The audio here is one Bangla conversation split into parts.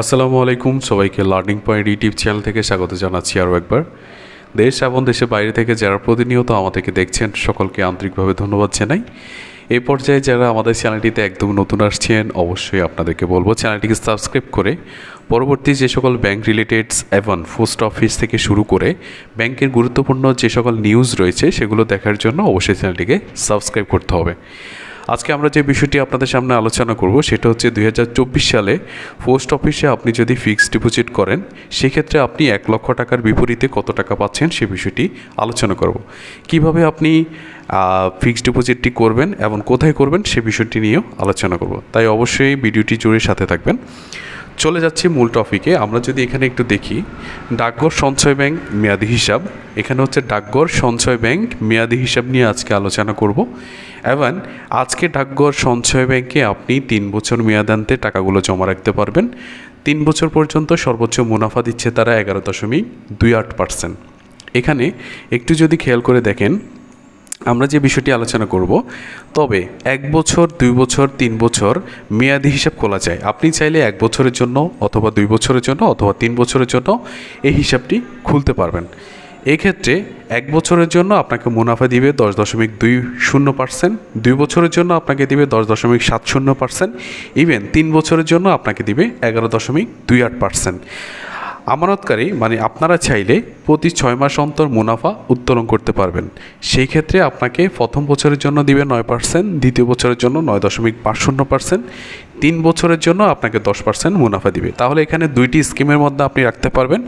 আসসালামু আলাইকুম, সবাইকে লার্নিং পয়েন্ট ইউটিউব চ্যানেল থেকে স্বাগত জানাচ্ছি আরও একবার। দেশ এবং দেশের বাইরে থেকে যারা প্রতিনিয়ত আমাদেরকে দেখছেন, সকলকে আন্তরিকভাবে ধন্যবাদ জানাই। এই পর্যায়ে যারা আমাদের চ্যানেলটিতে একদম নতুন আসছেন, অবশ্যই আপনাদেরকে বলব চ্যানেলটিকে সাবস্ক্রাইব করে পরবর্তী যে সকল ব্যাংক রিলেটেডস এবং পোস্ট অফিস থেকে শুরু করে ব্যাংকের গুরুত্বপূর্ণ যে সকল নিউজ রয়েছে, সেগুলো দেখার জন্য অবশ্যই চ্যানেলটিকে সাবস্ক্রাইব করতে হবে। আজকে আমরা যে বিষয়টি আপনাদের সামনে আলোচনা করব, সেটা হচ্ছে দু হাজার চব্বিশ সালে পোস্ট অফিসে আপনি যদি ফিক্সড ডিপোজিট করেন, সেক্ষেত্রে আপনি এক লক্ষ টাকার বিপরীতে কত টাকা পাচ্ছেন সে বিষয়টি আলোচনা করব। কীভাবে আপনি ফিক্সড ডিপোজিটটি করবেন এবং কোথায় করবেন সে বিষয়টি নিয়েও আলোচনা করব। তাই অবশ্যই ভিডিওটি জুড়ে সাথে থাকবেন। চলে যাচ্ছি মূল টপিকে আমরা যদি এখানে একটু দেখি, ডাকঘর সঞ্চয় ব্যাংক মেয়াদি হিসাব। এখানে হচ্ছে ডাকঘর সঞ্চয় ব্যাংক মেয়াদি হিসাব নিয়ে আজকে আলোচনা করব। এবং আজকে ডাকঘর সঞ্চয় ব্যাংকে আপনি তিন বছর মেয়াদান্তে টাকাগুলো জমা রাখতে পারবেন। তিন বছর পর্যন্ত সর্বোচ্চ মুনাফা দিচ্ছে তারা এগারো দশমিক দুই আট পার্সেন্ট এখানে একটু যদি খেয়াল করে দেখেন আমরা যে বিষয়টি আলোচনা করব, তবে এক বছর, দুই বছর, তিন বছর মেয়াদি হিসাব খোলা যায়। আপনি চাইলে এক বছরের জন্য অথবা দুই বছরের জন্য অথবা তিন বছরের জন্য এই হিসাবটি খুলতে পারবেন। এক্ষেত্রে এক বছরের জন্য আপনাকে মুনাফা দিবে দশ দশমিক দুই শূন্য পার্সেন্ট, দুই বছরের জন্য আপনাকে দিবে দশ দশমিক সাত শূন্য পার্সেন্ট, ইভেন তিন বছরের জন্য আপনাকে দিবে এগারো দশমিক দুই আট পার্সেন্ট। আমানতকারী মানে আপনারা চাইলে প্রতি ছয় মাস অন্তর মুনাফা উত্তোলন করতে পারবেন। সেই ক্ষেত্রে আপনাকে প্রথম বছরের জন্য দিবে নয় পার্সেন্ট দ্বিতীয় বছরের জন্য নয় দশমিক পাঁচ শূন্য পার্সেন্ট তিন বছরের জন্য আপনাকে দশ পার্সেন্ট মুনাফা দিবে। তাহলে এখানে দুইটি স্কিমের মধ্যে আপনি রাখতে পারবেন।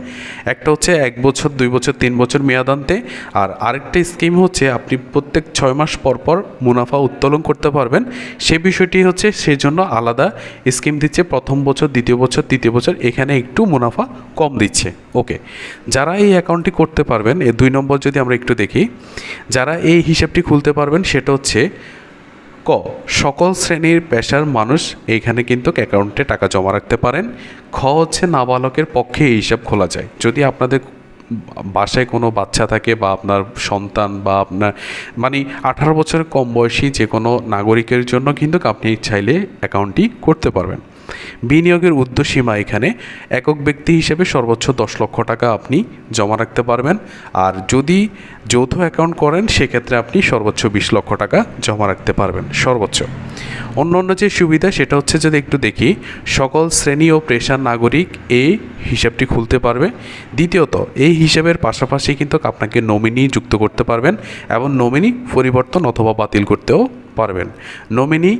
একটা হচ্ছে এক বছর, দুই বছর, তিন বছর মেয়াদান্তে। আর আরেকটা স্কিম হচ্ছে আপনি প্রত্যেক ছয় মাস পর পর মুনাফা উত্তোলন করতে পারবেন। সে বিষয়টি হচ্ছে সেই জন্য আলাদা স্কিম দিচ্ছে প্রথম বছর, দ্বিতীয় বছর, তৃতীয় বছর। এখানে একটু মুনাফা কম দিচ্ছে। ওকে। যারা এই অ্যাকাউন্টটি করতে পারবেন এই দুই নম্বর যদি আমরা একটু দেখি, যারা এই হিসাবটি খুলতে পারবেন, সেটা হচ্ছে ক, সকল শ্রেণির পেশার মানুষ এইখানে কিন্তু অ্যাকাউন্টে টাকা জমা রাখতে পারেন। খ হচ্ছে নাবালকের পক্ষে এই হিসাব খোলা যায়। যদি আপনাদের বাসায় কোনো বাচ্চা থাকে বা আপনার সন্তান বা আপনার মানে আঠারো বছরের কম বয়সী যে কোনো নাগরিকের জন্য কিন্তু আপনি চাইলে অ্যাকাউন্টটি করতে পারবেন। বিনিয়োগের উর্ধ্বসীমা এখানে একক ব্যক্তি হিসেবে সর্বোচ্চ দশ লক্ষ টাকা আপনি জমা রাখতে পারবেন। আর যদি যৌথ অ্যাকাউন্ট করেন, সেক্ষেত্রে আপনি সর্বোচ্চ বিশ লক্ষ টাকা জমা রাখতে পারবেন, সর্বোচ্চ। অন্য অন্য যে সুবিধা, সেটা হচ্ছে যদি একটু দেখি, সকল শ্রেণি ও পেশার নাগরিক এই হিসাবটি খুলতে পারবে। দ্বিতীয়ত, এই হিসাবের পাশাপাশি কিন্তু আপনাকে নমিনি যুক্ত করতে পারবেন এবং নমিনি পরিবর্তন অথবা বাতিল করতেও পারবেন। নমিনি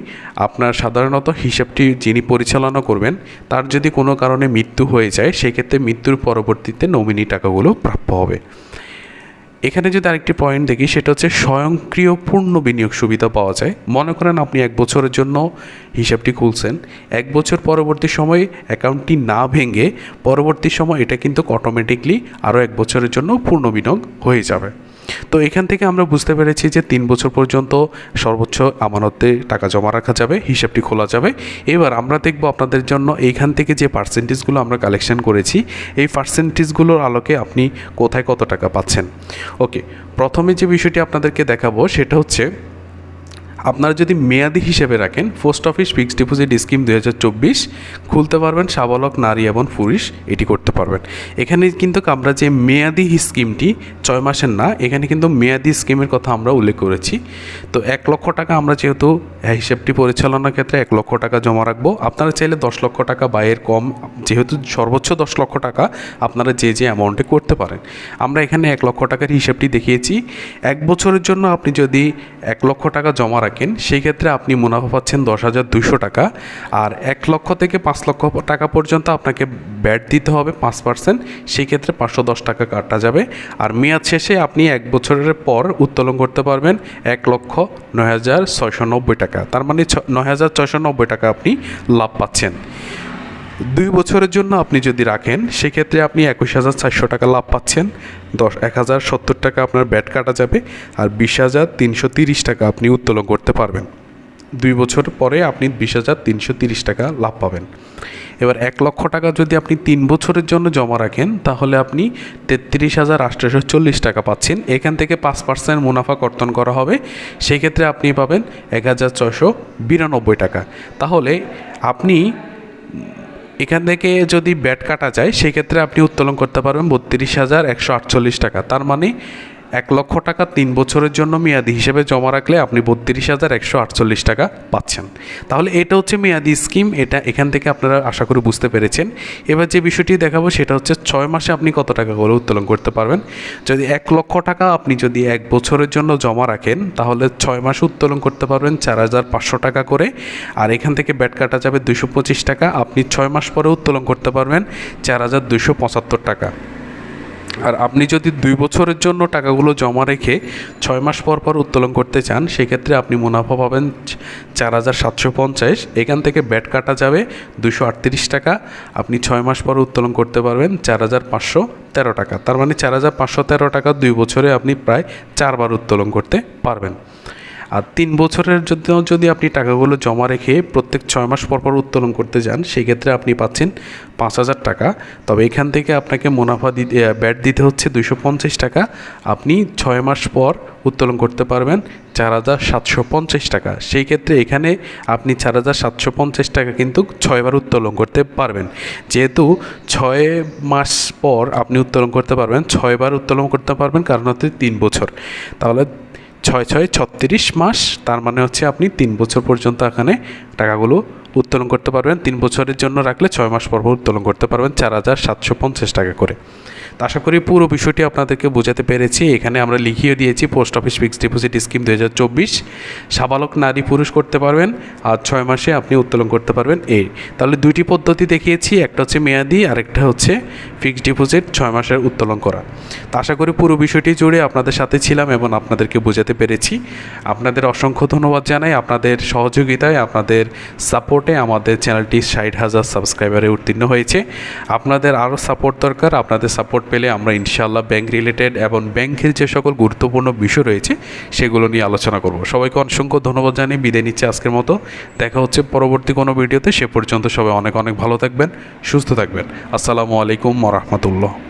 আপনার সাধারণত হিসাবটি যিনি পরিচালনা করবেন, তার যদি কোনো কারণে মৃত্যু হয়ে যায়, সেক্ষেত্রে মৃত্যুর পরবর্তীতে নমিনি টাকাগুলো প্রাপ্য হবে। এখানে যদি আরেকটি পয়েন্ট দেখি, সেটা হচ্ছে স্বয়ংক্রিয় পূর্ণ বিনিয়োগ সুবিধা পাওয়া যায়। মনে করেন আপনি এক বছরের জন্য হিসাবটি খুলছেন, এক বছর পরবর্তী সময়ে অ্যাকাউন্টটি না ভেঙে পরবর্তী সময় এটা কিন্তু অটোমেটিকলি আরও এক বছরের জন্য পূর্ণ বিনিয়োগ হয়ে যাবে। তো এখান থেকে আমরা বুঝতে পেরেছি যে তিন বছর পর্যন্ত সর্বোচ্চ আমানতে টাকা জমা রাখা যাবে, হিসাবটি খোলা যাবে। এবার আমরা দেখব আপনাদের জন্য এইখান থেকে যে পার্সেন্টেজগুলো আমরা কালেকশন করেছি, এই পার্সেন্টেজগুলোর আলোকে আপনি কোথায় কত টাকা পাচ্ছেন? ওকে প্রথমে যে বিষয়টি আপনাদেরকে দেখাবো সেটা হচ্ছে আপনারা যদি মেয়াদি হিসেবে রাখেন, post office, fixed deposit scheme দু হাজার চব্বিশ, খুলতে পারবেন সাবলক নারী এবং পুরুষ, এটি করতে পারবেন। এখানে কিন্তু আমরা যে মেয়াদি স্কিমটি, ছয় মাসের না, এখানে কিন্তু মেয়াদি স্কিমের কথা আমরা উল্লেখ করেছি। তো এক লক্ষ টাকা আমরা যেহেতু হিসেবটি পরিচালনার ক্ষেত্রে এক লক্ষ টাকা জমা রাখব, আপনারা চাইলে দশ লক্ষ টাকা বা এর কম, যেহেতু সর্বোচ্চ দশ লক্ষ টাকা, আপনারা যে যে অ্যামাউন্টে করতে পারেন। আমরা এখানে এক লক্ষ টাকার হিসেবটি দেখিয়েছি। এক বছরের জন্য আপনি যদি এক লক্ষ টাকা জমা সেই ক্ষেত্রে আপনি মুনাফা পাচ্ছেন দশ হাজার দুশো টাকা আর এক লক্ষ থেকে পাঁচ লক্ষ টাকা পর্যন্ত আপনাকে ব্যাট দিতে হবে পাঁচ পার্সেন্ট, সেই ক্ষেত্রে পাঁচশো দশ টাকা কাটা যাবে। আর মেয়াদ শেষে আপনি এক বছরের পর উত্তোলন করতে পারবেন এক লক্ষ নয় হাজার ছয়শো নব্বই টাকা। তার মানে নয় হাজার ছয়শো নব্বই টাকা আপনি লাভ পাচ্ছেন। দুই বছরের জন্য আপনি যদি রাখেন, সেক্ষেত্রে আপনি একুশ হাজার চারশো টাকা লাভ পাচ্ছেন। দশ এক হাজার সত্তর টাকা আপনার ব্যাট কাটা যাবে আর বিশ হাজার তিনশো তিরিশ টাকা আপনি উত্তোলন করতে পারবেন। দুই বছর পরে আপনি বিশ হাজার তিনশো তিরিশ টাকা লাভ পাবেন। এবার এক লক্ষ টাকা যদি আপনি তিন বছরের জন্য জমা রাখেন, তাহলে আপনি তেত্রিশ হাজার আটশোশো চল্লিশ টাকা পাচ্ছেন। এখান থেকে পাঁচ পার্সেন্ট মুনাফা কর্তন করা হবে। সেক্ষেত্রে আপনি পাবেন এক হাজার ছশো বিরানব্বই টাকা। তাহলে আপনি এখান থেকে যদি ব্যাট কাটা যায়, সেক্ষেত্রে আপনি উত্তোলন করতে পারবেন বত্রিশ হাজার একশো আটচল্লিশ টাকা। তার মানে এক লক্ষ টাকা তিন বছরের জন্য মেয়াদি হিসেবে জমা রাখলে আপনি বত্রিশ হাজার একশো আটচল্লিশ টাকা পাচ্ছেন। তাহলে এটা হচ্ছে মেয়াদি স্কিম, এটা এখান থেকে আপনারা আশা করি বুঝতে পেরেছেন। এবার যে বিষয়টি দেখাবো, সেটা হচ্ছে ছয় মাসে আপনি কত টাকা করে উত্তোলন করতে পারবেন। যদি এক লক্ষ টাকা আপনি যদি এক বছরের জন্য জমা রাখেন, তাহলে ছয় মাসে উত্তোলন করতে পারবেন চার হাজার পাঁচশো টাকা করে। আর এখান থেকে ব্যাট কাটা যাবে দুশো পঁচিশ টাকা, আপনি ছয় মাস পরে উত্তোলন করতে পারবেন চার হাজার দুশো পঁচাত্তর টাকা। আর আপনি যদি দুই বছরের জন্য টাকাগুলো জমা রেখে ছয় মাস পর পর উত্তোলন করতে চান, সেক্ষেত্রে আপনি মুনাফা পাবেন চার হাজার সাতশো পঞ্চাশ। এখান থেকে ব্যাট কাটা যাবে দুশো আটত্রিশ টাকা। আপনি ছয় মাস পর উত্তোলন করতে পারবেন চার হাজার পাঁচশো তেরো টাকা। তার মানে চার হাজার পাঁচশো তেরো টাকা দুই বছরে আপনি প্রায় চারবার উত্তোলন করতে পারবেন। আর তিন বছরের জন্য যদি আপনি টাকাগুলো জমা রেখে প্রত্যেক ছয় মাস পর পর উত্তোলন করতে যান, সেক্ষেত্রে আপনি পাচ্ছেন পাঁচ হাজার টাকা। তবে এখান থেকে আপনাকে মুনাফা দিতে ব্যাট দিতে হচ্ছে দুশো পঞ্চাশ টাকা। আপনি ছয় মাস পর উত্তোলন করতে পারবেন চার হাজার সাতশো পঞ্চাশ টাকা। সেই ক্ষেত্রে এখানে আপনি চার হাজার সাতশো পঞ্চাশ টাকা কিন্তু ছয়বার উত্তোলন করতে পারবেন। যেহেতু ছয় মাস পর আপনি উত্তোলন করতে পারবেন ছয়বার উত্তোলন করতে পারবেন, কারণ হচ্ছে তিন বছর। তাহলে ছয় ছয় ছত্রিশ মাস তার মানে হচ্ছে আপনি তিন বছর পর্যন্ত এখানে টাকাগুলো উত্তোলন করতে পারবেন। তিন বছরের জন্য রাখলে ছয় মাস পর উত্তোলন করতে পারবেন চার হাজার সাতশো পঞ্চাশ টাকা করে। তো আশা করি পুরো বিষয়টি আপনাদেরকে বোঝাতে পেরেছি। এখানে আমরা লিখিয়ে দিয়েছি, post office fixed deposit scheme দু হাজার চব্বিশ। সাবালক নারী পুরুষ করতে পারবেন আর ছয় মাসে আপনি উত্তোলন করতে পারবেন এই তাহলে দুইটি পদ্ধতি দেখিয়েছি, একটা হচ্ছে মেয়াদি আরেকটা হচ্ছে ফিক্সড ডিপোজিট, ছয় মাসের উত্তোলন করা। তো আশা করি পুরো বিষয়টি জুড়ে আপনাদের সাথে ছিলাম এবং আপনাদেরকে বোঝাতে পেরেছি। আপনাদের অসংখ্য ধন্যবাদ জানাই, আপনাদের সহযোগিতায়, আপনাদের সাপোর্টে আমাদের চ্যানেলটি ষাট হাজার সাবস্ক্রাইবারে উত্তীর্ণ হয়েছে। আপনাদের আরও সাপোর্ট দরকার, আপনাদের সাপোর্ট পেলে আমরা ইনশাআল্লাহ ব্যাংক রিলেটেড এবং ব্যাংকের যে সকল গুরুত্বপূর্ণ বিষয় রয়েছে, সেগুলো নিয়ে আলোচনা করব। সবাইকে অসংখ্য ধন্যবাদ জানিয়ে বিদায় নিচ্ছে আজকের মতো। দেখা হচ্ছে পরবর্তী কোনো ভিডিওতে। সে পর্যন্ত সবাই অনেক অনেক ভালো থাকবেন, সুস্থ থাকবেন। আসসালামু আলাইকুম রহমতুল্লাহ।